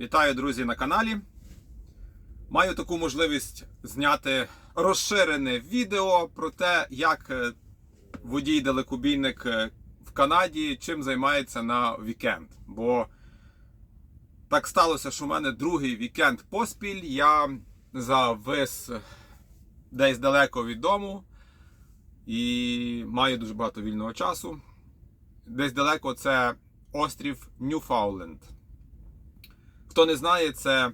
Вітаю, друзі, на каналі. Маю таку можливість зняти розширене відео про те, як е, водій-далекобійник е, в Канаді чим займається на вікенд. Бо так сталося, що в мене другий вікенд поспіль. Я завис десь далеко від дому і маю дуже багато вільного часу. Десь далеко це острів Ньюфауленд. Хто не знає, це.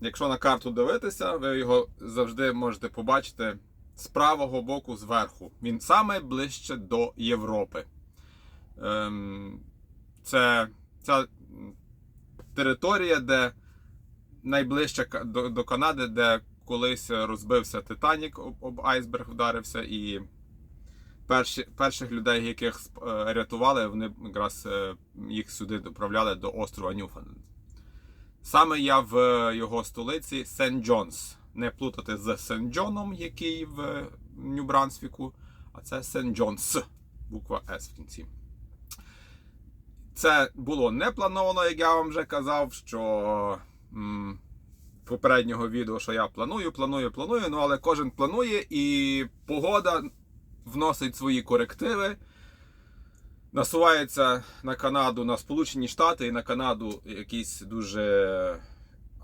Якщо на карту дивитися, ви його завжди можете побачити з правого боку зверху. Він саме ближче до Європи. Ем, це ця територія, де найближче до, Канади, де колись розбився Титанік, об айсберг вдарився, і перші, перших людей, яких е, рятували, вони якраз е, їх сюди доправляли до острова Ньюфаундленд. Саме я в е, його столиці Сент Джонс. Не плутати з Сент Джоном, який в Нью-Брансвіку, а це Сент Джонс, буква С в кінці. Це було не плановано, як я вам вже казав, що м, попереднього відео, що я планую, планую, планую. Ну але кожен планує, і погода вносить свої корективи. Насувається на Канаду, на Сполучені Штати і на Канаду якийсь дуже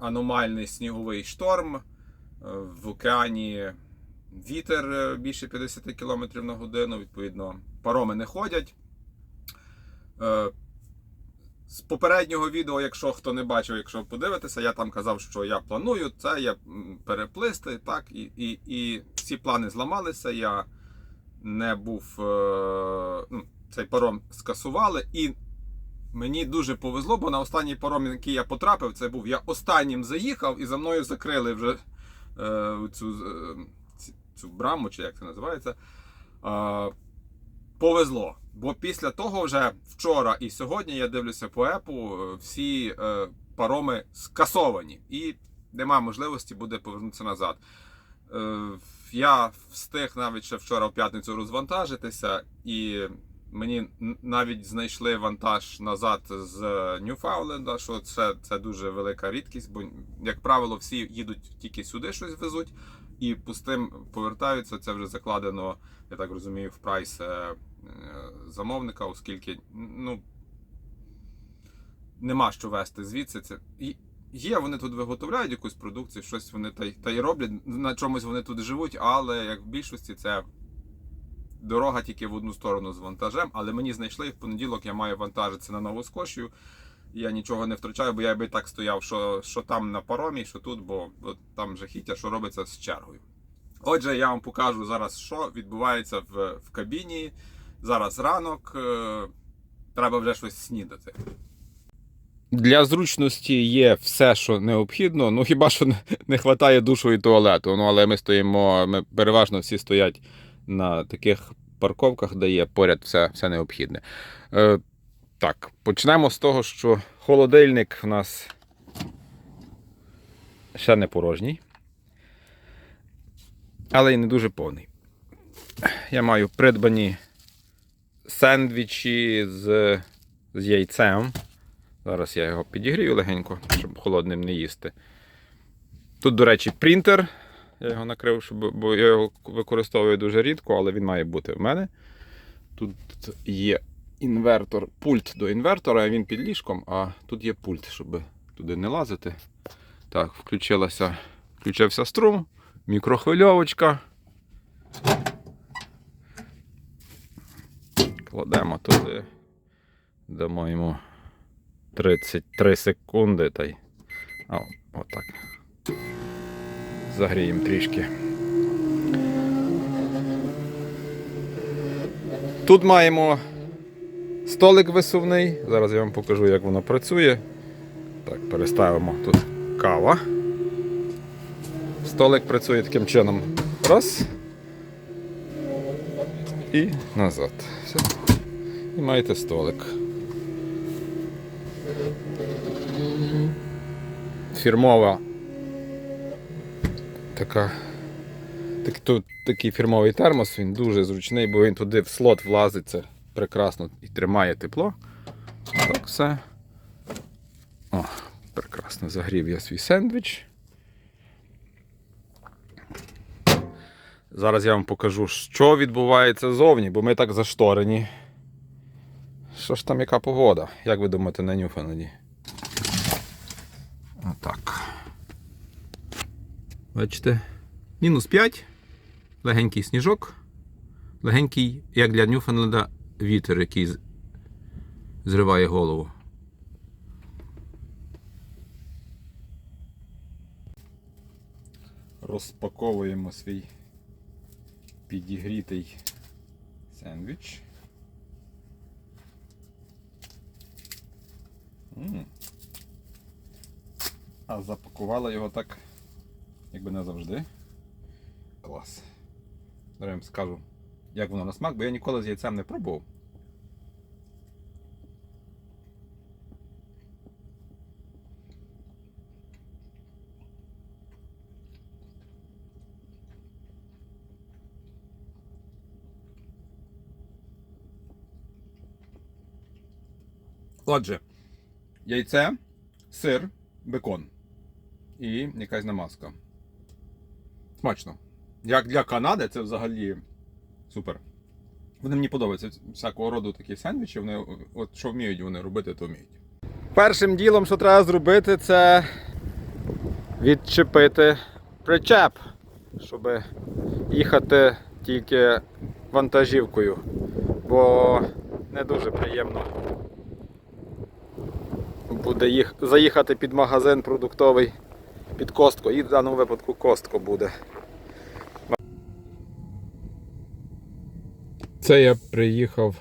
аномальний сніговий шторм. Е, В океані вітер е, більше 50 км на годину, відповідно, пароми не ходять. Е, З попереднього відео, якщо хто не бачив, якщо подивитися, я там казав, що я планую це, я переплисти, так, і, і, і всі плани зламалися. Я не був. е, Ну, цей паром скасували, і мені дуже повезло, бо на останній паром, який я потрапив, це був я останнім заїхав, і за мною закрили вже е, цю, е, цю браму, чи як це називається. Повезло. Бо після того, вже вчора і сьогодні я дивлюся по епу, всі пароми скасовані, і нема можливості буде повернутися назад. Я встиг навіть ще вчора в п'ятницю розвантажитися, і мені навіть знайшли вантаж назад з Ньюфауленда, що це, це дуже велика рідкість, бо, як правило, всі їдуть тільки сюди щось везуть, і пустим повертаються. Це вже закладено, я так розумію, в прайс е, замовника, оскільки ну, нема що вести звідси. Це і- Є, вони тут виготовляють якусь продукцію, щось вони та й, та й роблять, на чомусь вони тут живуть, але як в більшості це дорога тільки в одну сторону з вантажем. Але мені знайшли в понеділок я маю вантажитися на Нову Скошію. Я нічого не втрачаю, бо я би так стояв, що, що там на паромі, що тут, бо от там жахіття, що робиться з чергою. Отже, я вам покажу зараз, що відбувається в, в кабіні. Зараз ранок, е, треба вже щось снідати. Для зручності є все, що необхідно. Ну хіба що не, вистачає душу і туалету. Ну але ми стоїмо, ми переважно всі стоять на таких парковках, де є поряд все, все необхідне. Е, так, почнемо з того, що холодильник в нас ще не порожній, але й не дуже повний. Я маю придбані сендвічі з, з яйцем. Зараз я його підігрію легенько, щоб холодним не їсти. Тут, до речі, принтер. Я його накрив, щоб, бо я його використовую дуже рідко, але він має бути в мене. Тут є інвертор, пульт до інвертора, він під ліжком, а тут є пульт, щоб туди не лазити. Так, включилася, включився струм, мікрохвильовочка. Кладемо туди. Дамо йому 33 секунди. Та й... О, отак. Загріємо трішки. Тут маємо столик висувний. Зараз я вам покажу, як воно працює. Так, переставимо тут кава. Столик працює таким чином. Раз. І назад. Все. І маєте столик. Фірмова така. Так, тут такий фірмовий термос, він дуже зручний, бо він туди в слот влазиться прекрасно і тримає тепло. Так, все. Прекрасно загрів я свій сендвіч. Зараз я вам покажу, що відбувається ззовні, бо ми так зашторені. Що ж там, яка погода? Як ви думаєте на Ньюфаленді? Отак. Бачите? Мінус 5, легенький сніжок, легенький, як для Ньюфаленда, вітер, який зриває голову. Розпаковуємо свій підігрітий сендвіч. М. А запакувала його так, якби не завжди. Клас. Зараз я вам скажу, як воно на смак, бо я ніколи з яйцем не пробував. Отже, яйце, сир, бекон і якась намазка. Смачно. Як для Канади, це взагалі супер. Вони мені подобаються всякого роду такі сендвічі. Вони, от що вміють вони робити, то вміють. Першим ділом, що треба зробити, це відчепити причеп, щоб їхати тільки вантажівкою. Бо не дуже приємно буде їх, заїхати під магазин продуктовий під костко. І в даному випадку костко буде. Це я приїхав,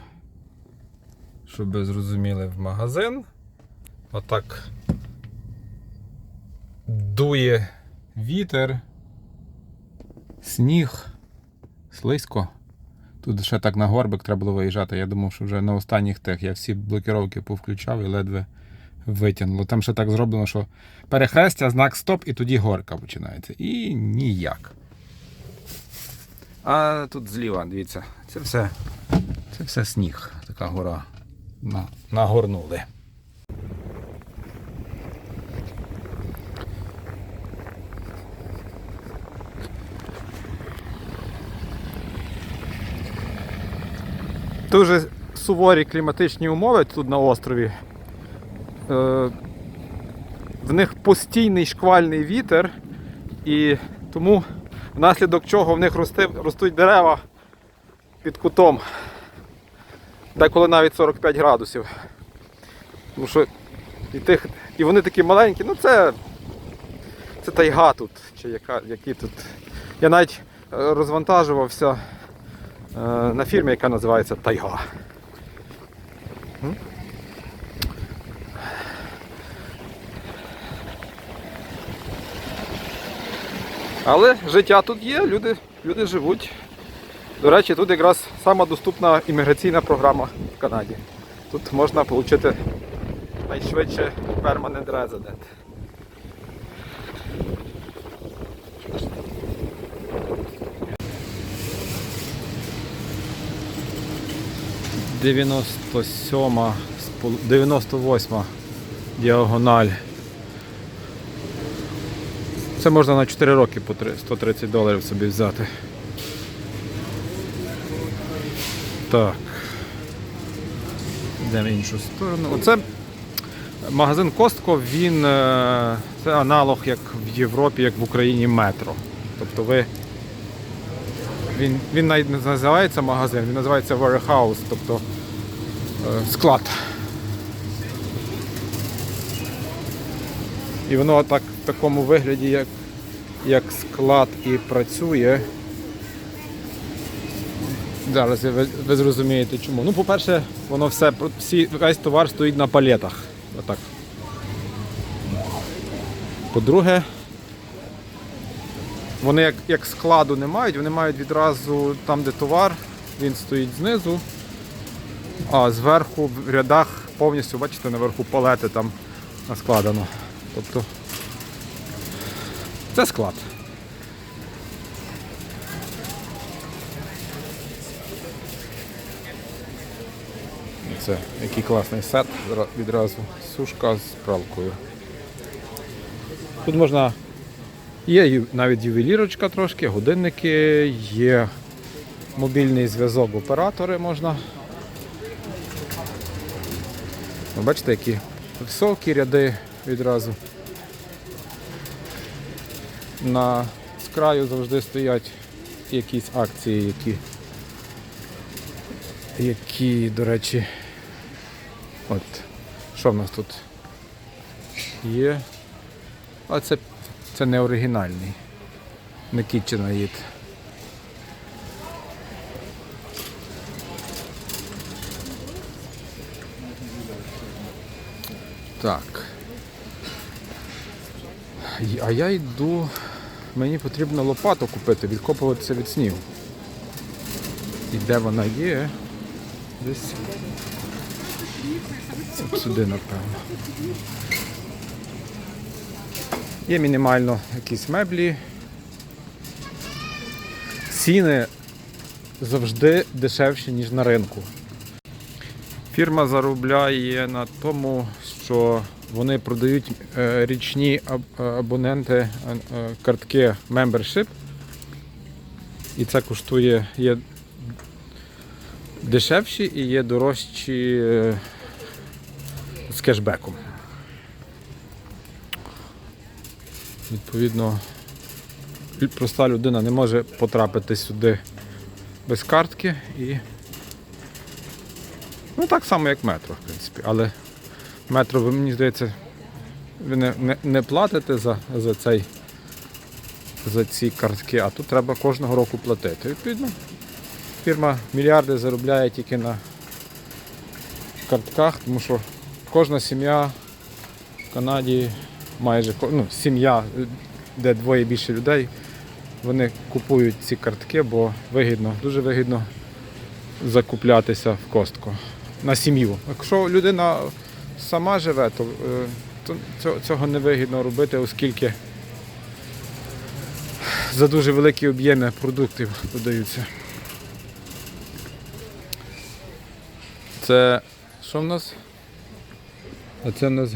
щоб ви зрозуміли, в магазин. Отак дує вітер, сніг, слизько. Тут ще так на горбик треба було виїжджати. Я думав, що вже на останніх тих я всі блокировки повключав і ледве витягнуло. Там ще так зроблено, що перехрестя, знак стоп, і тоді горка починається. І ніяк. А тут зліва, дивіться, це все, це все сніг, така гора. На, нагорнули. Дуже суворі кліматичні умови тут на острові. Е, в них постійний шквальний вітер, і тому внаслідок чого в них рости, ростуть дерева під кутом. Деколи навіть 45 градусів. Тому що і, тих, і вони такі маленькі, ну це, це тайга тут. Чи яка, які тут. Я навіть е, розвантажувався е, на фірмі, яка називається Тайга. Але життя тут є, люди, люди живуть. До речі, тут якраз сама доступна імміграційна програма в Канаді. Тут можна отримати найшвидше Permanent Resident. Дев'яносто сьома, 98 діагональ. Це можна на 4 роки по 130 доларів собі взяти. Так. Йдемо в іншу сторону. Оце магазин Костко, він е, це аналог як в Європі, як в Україні метро. Тобто ви. Він, він навіть не називається магазин, він називається warehouse, тобто е, склад. І воно так в такому вигляді, як, як склад і працює. Зараз ви, ви зрозумієте чому. Ну, по-перше, воно все, всі, весь товар стоїть на палетах. Отак. По-друге, вони як, як складу не мають, вони мають відразу там, де товар, він стоїть знизу, а зверху в рядах повністю, бачите, наверху палети там складено. Тобто це склад. Це який класний сет, відразу сушка з пралкою. Тут можна. Є навіть ювелірочка трошки, годинники, є мобільний зв'язок, оператори можна. Ви бачите, які високі ряди відразу. На з краю завжди стоять якісь акції, які, які, до речі, от, що в нас тут є? А це, це не оригінальний. Не KitchenAid. Так. А я йду. Мені потрібно лопату купити, відкопуватися від снігу. І де вона є? Десь. От Сюди, напевно. Є мінімально якісь меблі. Ціни завжди дешевші, ніж на ринку. Фірма заробляє на тому, що вони продають е, річні е, абоненти е, картки Membership. І це коштує є дешевші і є дорожчі з кешбеком. Відповідно, проста людина не може потрапити сюди без картки і. Ну так само, як метро, в принципі. Але метро, ви мені здається, ви не, не, не платите за, за, цей, за ці картки, а тут треба кожного року платити. Відповідно, фірма мільярди заробляє тільки на картках, тому що кожна сім'я в Канаді, майже ну, сім'я, де двоє більше людей, вони купують ці картки, бо вигідно, дуже вигідно закуплятися в костку на сім'ю. Якщо людина сама живе, то, е, цього не вигідно робити, оскільки за дуже великі об'єми продуктів подаються. Це що в нас? А це в нас,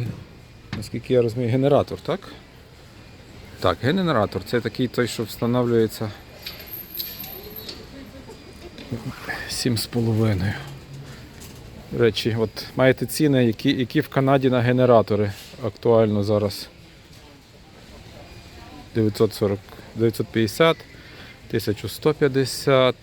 наскільки я розумію, генератор, так? Так, генератор це такий той, що встановлюється 7,5. Речі, от маєте ціни, які, які в Канаді на генератори актуально зараз. 940, 950, 1150.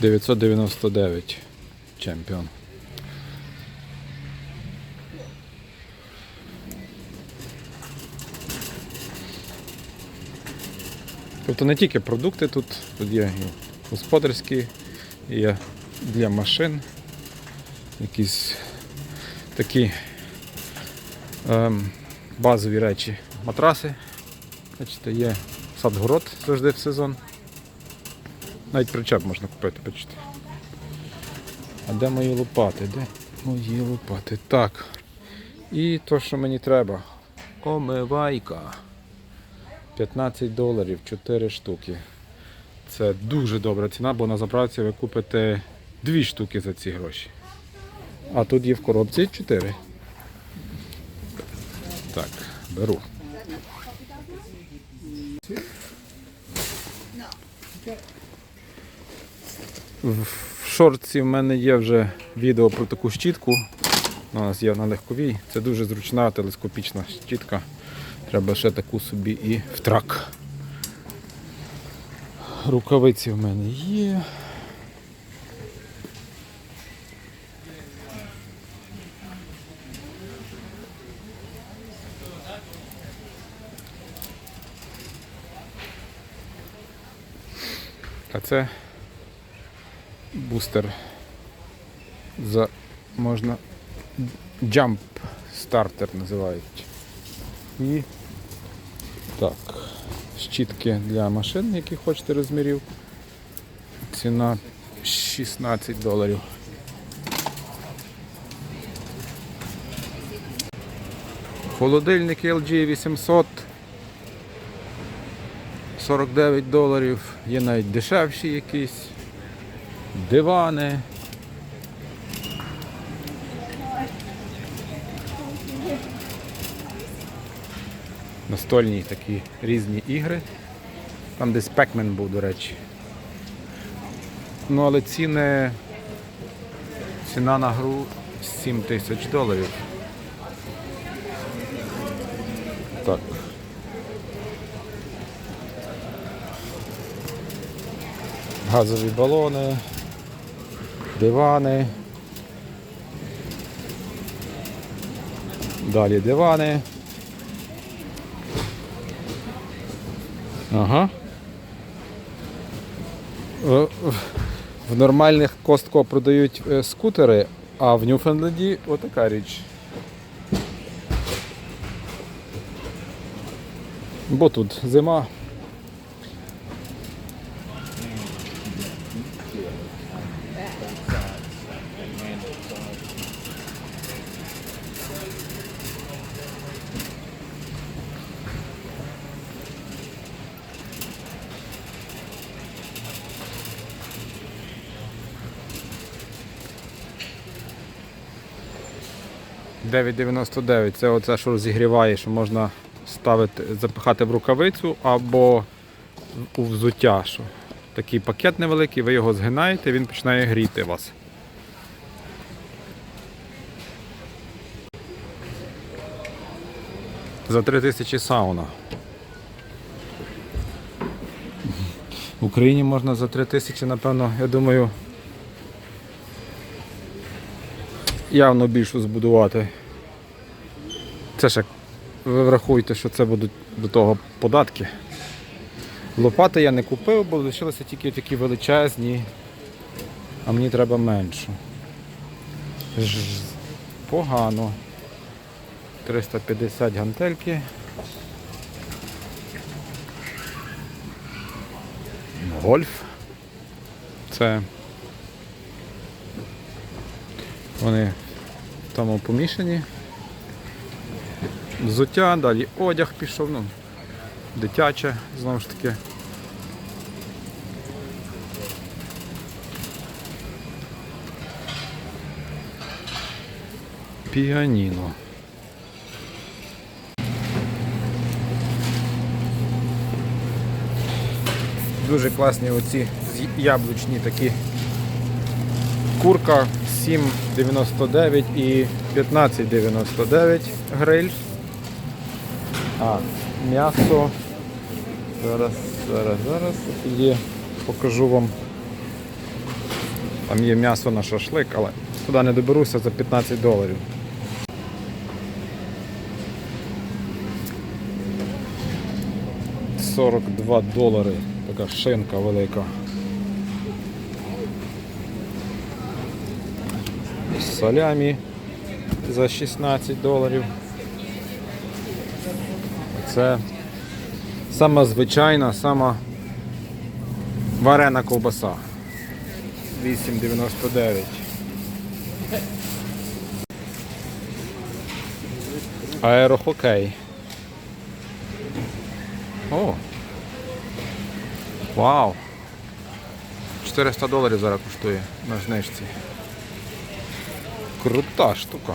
Дев'ятсот дев'яносто дев'ять чемпіон. Тобто не тільки продукти тут, тут є і господарські, є для машин, якісь такі ем, базові речі, матраси. Бачите, є садгород завжди в сезон. Навіть причеп можна купити, бачите. А де мої лопати? Де мої лопати? Так. І то, що мені треба. Омивайка. 15 доларів 4 штуки. Це дуже добра ціна, бо на заправці ви купите 2 штуки за ці гроші. А тут є в коробці 4. Так, беру. В шорці в мене є вже відео про таку щітку. У нас є на легковій. Це дуже зручна телескопічна щітка. Треба ще таку собі і в трак. Рукавиці в мене є. А це бустер за можна Jump Starter називають. І так, щітки для машин, які хочете розмірів. Ціна 16 доларів. Холодильник LG 800 49 доларів. Є навіть дешевші якісь. дивани. Настольні такі різні ігри. Там десь Пекмен був, до речі. Ну, але ціни. Ціна на гру 7 тисяч доларів. Так. Газові балони, дивани. Далі дивани. Ага. В, в- в нормальних Костко продають е, скутери, а в Ньюфенленді отака річ. Бо тут зима. «9,99» це оце, що розігріває, що можна ставити, запихати в рукавицю або у взуття. Що. Такий пакет невеликий, ви його згинаєте, він починає гріти вас. За 3000 сауна. В Україні можна за 3000, напевно, я думаю, явно більшу збудувати. Це ж як ви врахуєте, що це будуть до того податки. Лопати я не купив, бо лишилися тільки такі величезні, а мені треба меншу. Ж- Погано. 350 гантельки. Гольф. Це вони в тому помішані. Взуття, далі одяг пішов, ну, дитяче, знову ж таки. Піаніно. Дуже класні оці яблучні такі Курка 7,99 і 15,99 гриль. А, м'ясо. Зараз, зараз, зараз. Є, покажу вам. Там є м'ясо на шашлик, але туди не доберуся за 15 доларів. Сорок два долари. Така шинка велика. Салямі за 16 доларів. Це сама звичайна, сама варена ковбаса. 8,99. Аерохокей. О! Вау! 400 доларів зараз коштує на знижці. Крута штука.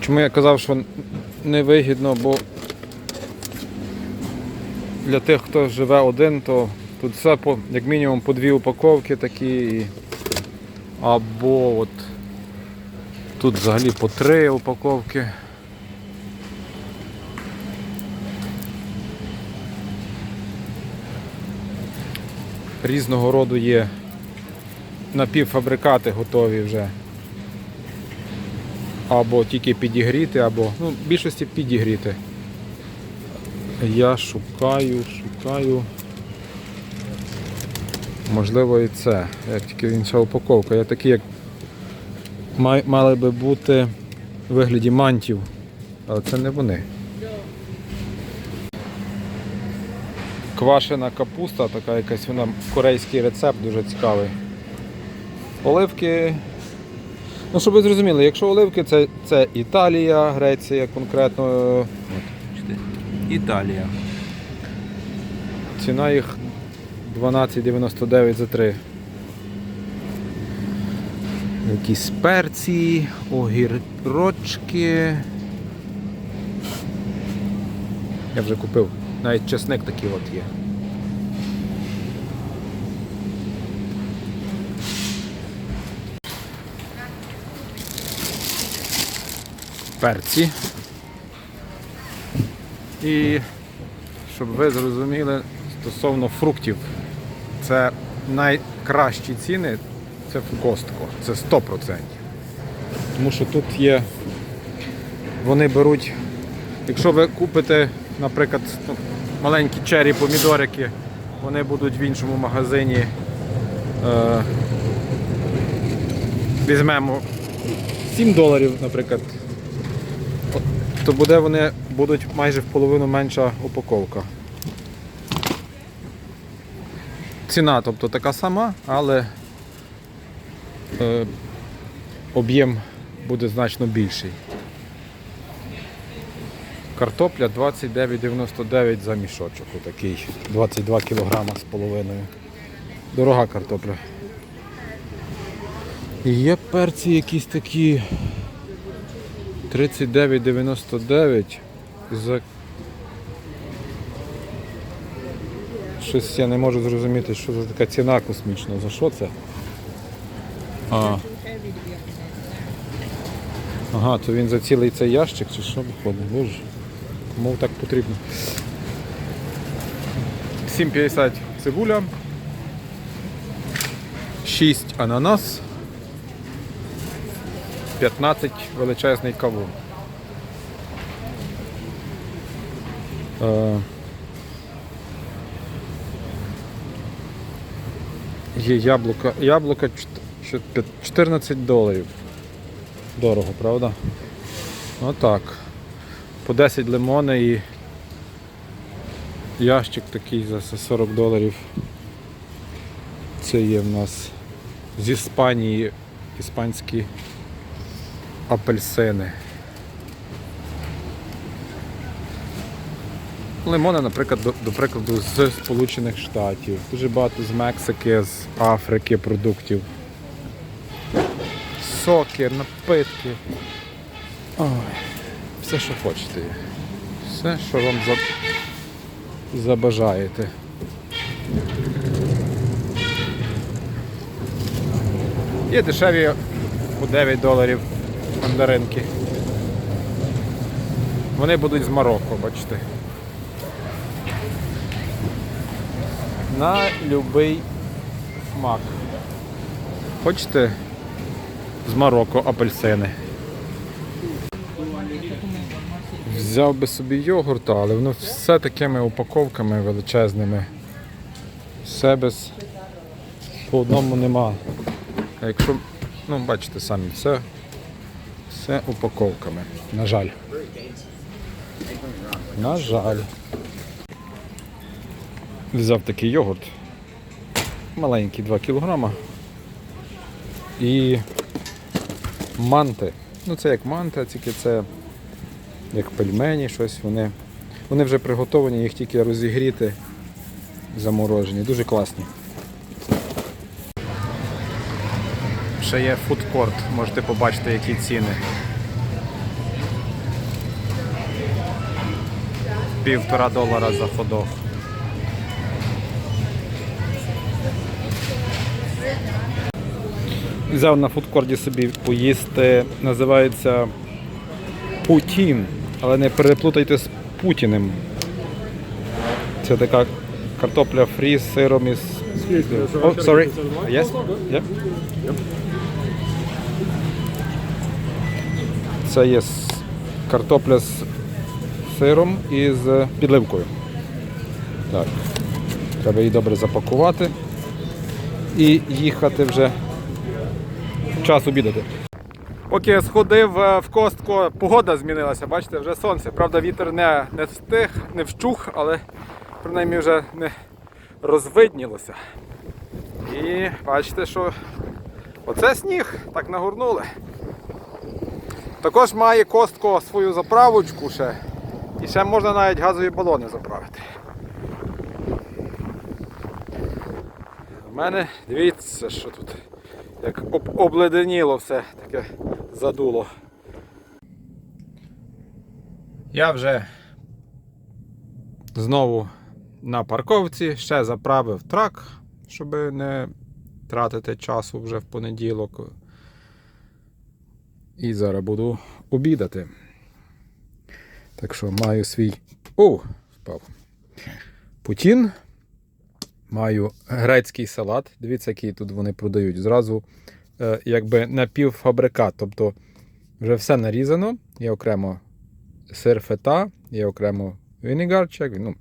Чому я казав, що невигідно, бо для тих, хто живе один, то тут все по, як мінімум по дві упаковки такі. Або от тут взагалі по три упаковки. Різного роду є напівфабрикати готові вже. Або тільки підігріти, або ну, в більшості підігріти. Я шукаю, шукаю. Можливо і це. Як тільки інша упаковка. Я такі, як мали би бути в вигляді мантів, але це не вони. Квашена капуста, така якась вона корейський рецепт дуже цікавий. Оливки. Ну, щоб ви зрозуміли, якщо оливки це, це Італія, Греція конкретно. От, Італія. Ціна їх 12,99 за 3. Якісь перці, огірочки. Я вже купив. Навіть чесник такий от є. Перці. І щоб ви зрозуміли стосовно фруктів, це найкращі ціни це в Костко. Це 100%. Тому що тут є. Вони беруть, якщо ви купите, наприклад, ну, маленькі чері помідорики, вони будуть в іншому магазині. Е, візьмемо 7 доларів, наприклад, то буде вони будуть майже в половину менша упаковка. Ціна, тобто така сама, але е, об'єм буде значно більший. Картопля 29,99 за мішочок, отакий 22 кг з половиною. Дорога картопля. Є перці якісь такі 39,99 за. Щось я не можу зрозуміти, що за така ціна космічна. За що це? А. Ага, то він за цілий цей ящик чи що виходить? Боже. Кому так потрібно. 7,50 цибуля. 6 ананас. 15 величезний кавун. Е, Є яблука. Яблука чт- що- п'ят- 14 доларів. Дорого, правда? Ну так. По 10 лимони і ящик такий за 40 доларів. Це є в нас з Іспанії іспанські апельсини. Лимони, наприклад, до, до прикладу, з Сполучених Штатів. Дуже багато з Мексики, з Африки продуктів. Соки, напитки. Ой, все, що хочете. Все, що вам за... забажаєте. Є дешеві по 9 доларів мандаринки. Вони будуть з Марокко, бачите. На любий смак. Хочете з Марокко апельсини? Взяв би собі йогурта, але воно все такими упаковками величезними. Все без по одному нема. А якщо, ну бачите самі, все, все упаковками. На жаль. На жаль. Взяв такий йогурт. Маленький 2 кг. І манти. Ну це як манта, тільки це як пельмені, щось вони. Вони вже приготовані, їх тільки розігріти, заморожені. Дуже класні. Ще є фудкорт, можете побачити, які ціни. Півтора долара за ходок. Взяв на фудкорді собі поїсти, називається Путін, але не переплутайте з Путіним. Це така картопля фрі з сиром із. Oh, sorry. Yes? Yep. Це є картопля з сиром і з підливкою. Так. Треба її добре запакувати і їхати вже час обідати. Поки я сходив е, в костку, погода змінилася, бачите, вже сонце. Правда, вітер не, не встиг, не вщух, але принаймні вже не розвиднілося. І бачите, що оце сніг, так нагорнули. Також має костко свою заправочку ще. І ще можна навіть газові балони заправити. У мене. Дивіться, що тут як об- обледеніло все таке задуло. Я вже знову на парковці, ще заправив трак, щоб не тратити часу вже в понеділок. І зараз буду обідати. Так що маю свій. О, впав. Путін. Маю грецький салат. Дивіться, який тут вони продають. Зразу е, якби напівфабрикат. Тобто вже все нарізано. Є окремо сир фета, є окремо вінегарчик, ну,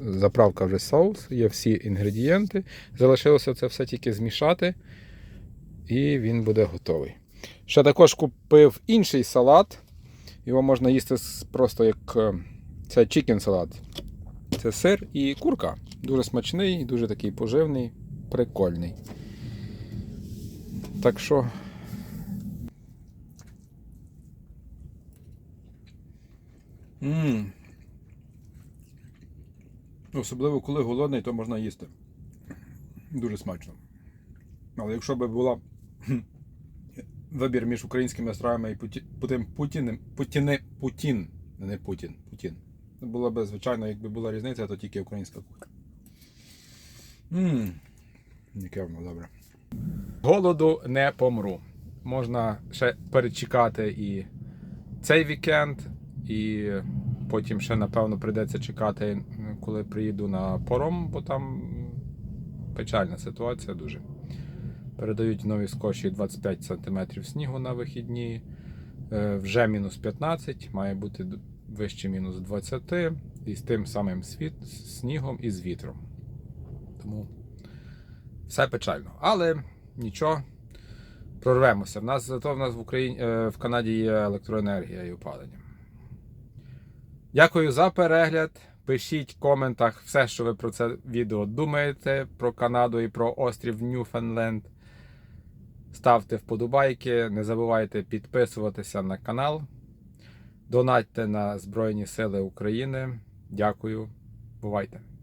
заправка вже соус, є всі інгредієнти. Залишилося це все тільки змішати, і він буде готовий. Ще також купив інший салат. Його можна їсти просто як е, це чікен салат. Це сир і курка. Дуже смачний, дуже такий поживний, прикольний. Так що. Мм. Особливо коли голодний, то можна їсти. Дуже смачно. Але якщо б була вибір між українськими стравами і Путі... Путін, Путіним, Путіни, Путін, не Путін, Путін. Це було б, звичайно, якби була різниця, то тільки українська кухня. Ммм, яке воно добре. Голоду не помру. Можна ще перечекати і цей вікенд, і потім ще, напевно, прийдеться чекати, коли приїду на пором, бо там печальна ситуація дуже. Передають нові скоші 25 см снігу на вихідні. Е, Вже мінус 15, має бути вище мінус 20, і з тим самим світ, снігом і з вітром. Тому все печально. Але нічого, прорвемося. В нас зато в нас в Україні е, в Канаді є електроенергія і опалення. Дякую за перегляд. Пишіть в коментах все, що ви про це відео думаєте, про Канаду і про острів Ньюфенленд. Ставте вподобайки, не забувайте підписуватися на канал. Донатьте на Збройні Сили України. Дякую. Бувайте!